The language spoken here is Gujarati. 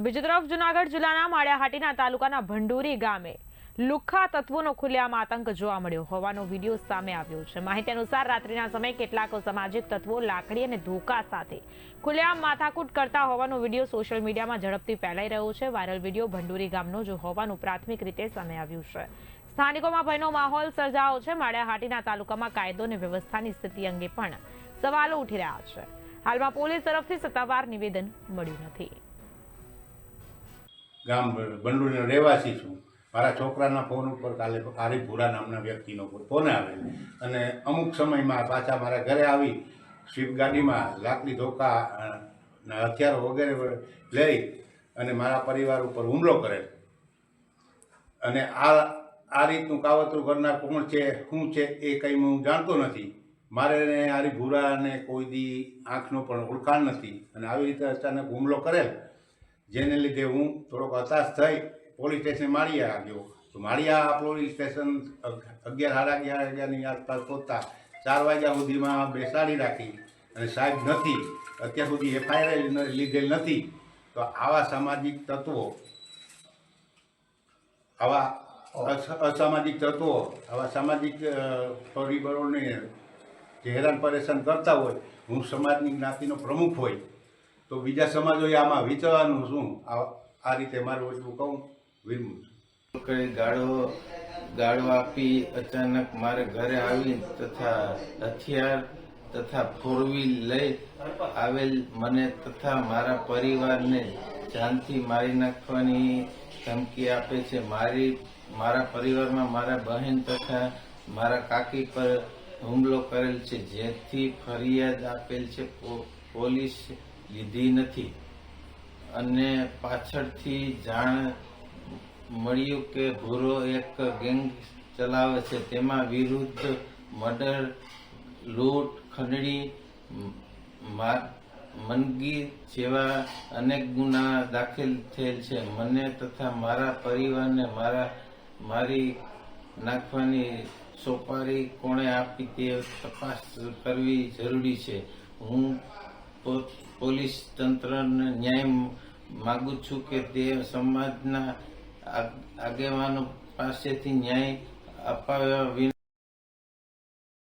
તો બીજી તરફ જુનાગઢ જિલ્લાના માળિયાહાટીના તાલુકાના ભંડુરી ગામે લુખ્ખા તત્વોનો ખુલ્લેઆમ આતંક જોવા મળ્યો હોવાનો વીડિયો સામે આવ્યો છે. માહિતી અનુસાર રાત્રિના સમયે કેટલાક સામાજિક તત્વો લાકડી અને ધોકા સાથે ખુલ્લેઆમ માથાકૂટ કરતા હોવાનો વીડિયો સોશિયલ મીડિયામાં ઝડપથી ફેલાઈ રહ્યો છે. વાયરલ વીડિયો ભંડુરી ગામનો જ હોવાનું પ્રાથમિક રીતે સામે આવ્યું છે. સ્થાનિકોમાં ભયનો માહોલ સર્જાયો છે. માળિયાહાટીના તાલુકામાં કાયદો અને વ્યવસ્થાની સ્થિતિ અંગે પણ સવાલો ઉઠી રહ્યા છે. હાલમાં પોલીસ તરફથી સત્તાવાર નિવેદન મળ્યું નથી. ગામ બંડુરીનો રહેવાસી છું. મારા છોકરાના ફોન ઉપર કાલે આરી નામના વ્યક્તિનો ફોન આવેલ અને અમુક સમયમાં પાછા મારા ઘરે આવી, સ્વીપ ગાડીમાં લાકડી ધોકા હથિયારો વગેરે લઈ અને મારા પરિવાર ઉપર હુમલો કરેલ. અને આ આ રીતનું કાવતરું કરનાર કોણ છે, શું છે, એ કંઈ હું જાણતો નથી. મારે આરી ભૂરાને કોઈ દી આંખનો પણ ઓળખાણ નથી. અને આવી રીતે અચાનક હુમલો કરેલ. જેને લીધે હું થોડોક હતાશ થઈ, પોલીસ સ્ટેશન માળિયા આવ્યો. તો માળિયા પોલીસ સ્ટેશન અગિયાર સાડા અગિયાર વાગ્યાની આસપાસ પહોંચતા ચાર વાગ્યા સુધીમાં બેસાડી રાખી અને સાહેબ નથી, અત્યાર સુધી એફઆઈઆર લીધેલ નથી. તો આવા સામાજિક તત્વો, આવા અસ- અસામાજિક તત્વો, આવા સામાજિક પરિબળોને જે હેરાન પરેશાન કરતા હોય, હું સમાજની જ્ઞાતિનો પ્રમુખ હોય. તો બીજા સમાજોએ આમાં વિચારવાનું શું? આ રીતે મારું એટલું કહું વિરમું છું ગાળો ગાળો આપી અચાનક મારે ઘરે આવી તથા હથિયાર તથા ફોર લઈ આવેલ મને તથા મારા પરિવારને જાનથી મારી નાખવાની ધમકી આપે છે. મારી, મારા પરિવારમાં મારા બહેન તથા મારા કાકી પર હુમલો કરેલ છે. જેથી ફરિયાદ આપેલ છે. પોલીસ લીધી નથી. અને પાછળથી જાણ મળ્યું કે ભૂરો એક ગેંગ ચલાવે છે. તેમાં વિરુદ્ધ મર્ડર, લૂંટ, ખંડણી મનગી જેવા અનેક ગુના દાખલ થયેલ છે. મને તથા મારા પરિવારને મારા, મારી નાખવાની સોપારી કોણે આપી તે તપાસ કરવી જરૂરી છે. હું પોલીસ તંત્રને ન્યાય માગું છું કે તે સમાજના આગેવાનો પાસેથી ન્યાય અપાવ્યા વિના